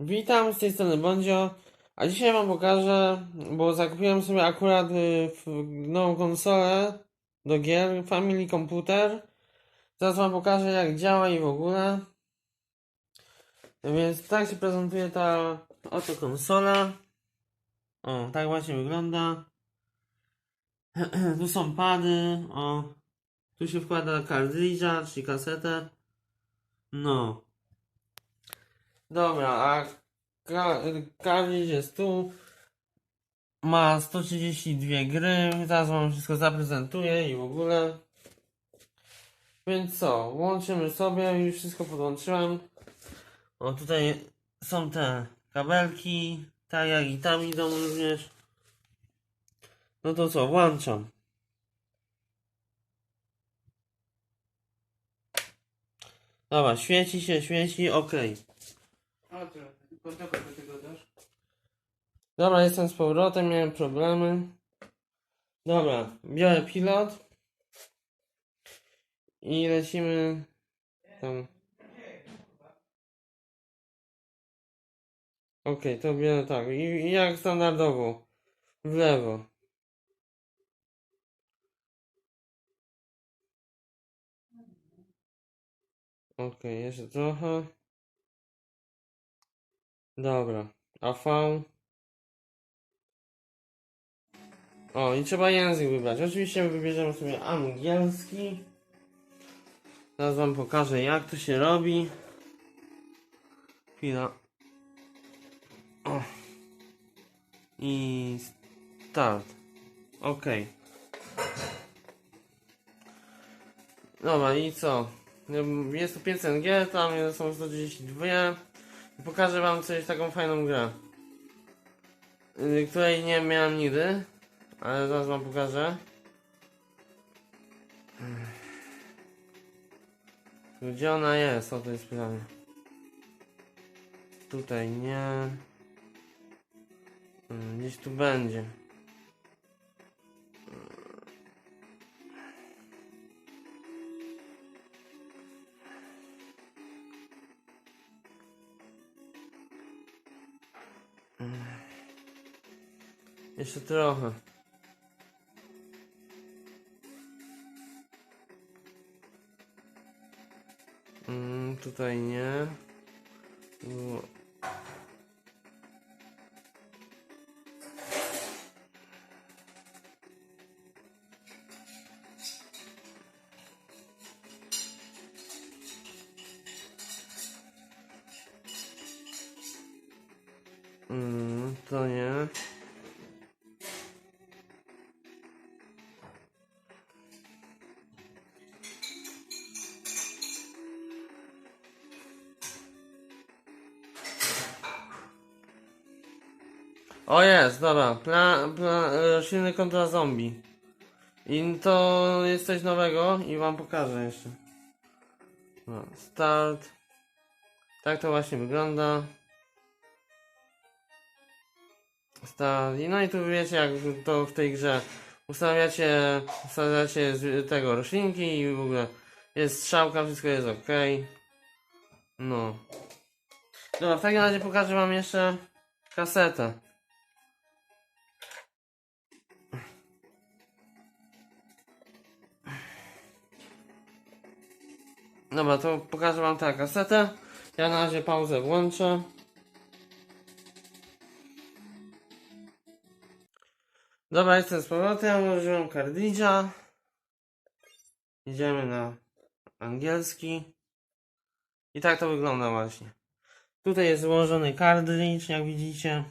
Witam, z tej strony Bondzio, a dzisiaj wam pokażę, bo zakupiłem sobie akurat y, nową konsolę do gier Family Computer. Teraz wam pokażę jak działa i w ogóle. Więc tak się prezentuje ta oto konsola. O, tak właśnie wygląda. tu są pady, o. Tu się wkłada kartridża, czyli kasetę. No. Dobra, a ka- kartridż jest tu. Ma 132 gry. Zaraz wam wszystko zaprezentuję i w ogóle. Więc co, łączymy sobie, już wszystko podłączyłem. O, tutaj są te kabelki, tak jak i tam idą również. No to co, włączam. Dobra, świeci się, świeci, okej. Do tego. Dobra, jestem z powrotem, miałem problemy. Dobra, biorę pilot. I lecimy tam. Okej, to biorę tak. I, I jak standardowo. W lewo. Okej, jeszcze trochę. Dobra. AV. O, i trzeba język wybrać. Oczywiście wybierzemy sobie angielski. Teraz wam pokażę jak to się robi. Chwila. O. I start. Ok. Dobra, i co? Jest tu 500 G, tam są 132. Pokażę wam coś taką fajną grę. y, Której nie miałem nigdy. Ale zaraz wam pokażę. Gdzie ona jest? O to jest pytanie. Tutaj nie. Mm, Gdzieś tu będzie. Jeszcze trochę. Mm, tutaj nie. Tu- Mm, to nie. O jest, dobra. Pla, pla, rośliny kontra zombie. I to jest coś nowego i wam pokażę jeszcze. No, start. Tak to właśnie wygląda. Start. I no i tu wiecie jak to w tej grze. Ustawiacie, ustawiacie tego roślinki i w ogóle jest strzałka, wszystko jest ok. No. Dobra, w takim razie pokażę wam jeszcze kasetę. Dobra, to pokażę wam tę kasetę. Ja na razie pauzę włączę. Dobra, jestem z powrotem, użyłem kartridża. Idziemy na angielski. I tak to wygląda właśnie. Tutaj jest złożony kartridż, jak widzicie.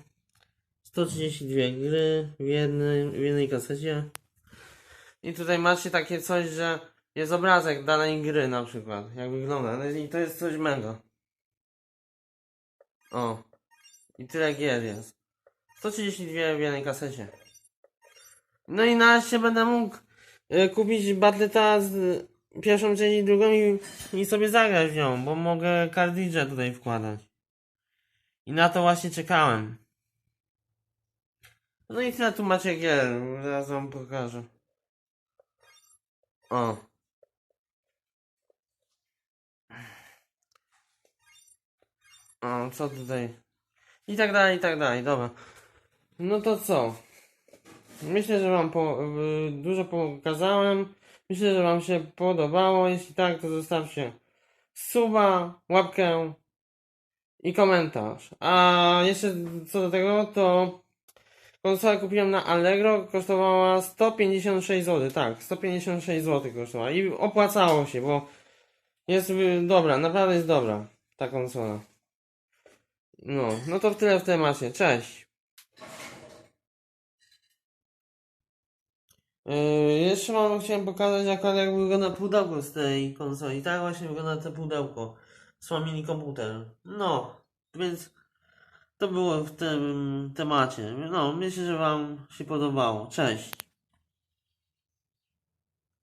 132 gry w, jednym, w jednej kasecie. I tutaj macie takie coś, że jest obrazek danej gry na przykład, jak wygląda. No i to jest coś mega. O. I tyle gier jest. 132 w jednej kasecie. No i na się będę mógł y, kupić Battleta z y, pierwszą część i drugą i, i sobie zagrać w nią, bo mogę kartridże tutaj wkładać. I na to właśnie czekałem. No i tyle tu macie gier, zaraz wam pokażę. O. O, co tutaj? I tak dalej, i tak dalej, dobra. No to co? Myślę, że Wam po, dużo pokazałem. Myślę, że Wam się podobało. Jeśli tak, to zostawcie suba, łapkę i komentarz. A jeszcze co do tego, to konsolę kupiłem na Allegro, kosztowała 156 zł. Tak, 156 zł kosztowała i opłacało się, bo jest dobra, naprawdę jest dobra ta konsola. No, no to tyle w temacie. Cześć. Yy, jeszcze mam, chciałem pokazać akurat jak wygląda pudełko z tej konsoli. Tak właśnie wygląda to pudełko. Słamili komputer. No, więc to było w tym temacie. No, myślę, że Wam się podobało. Cześć.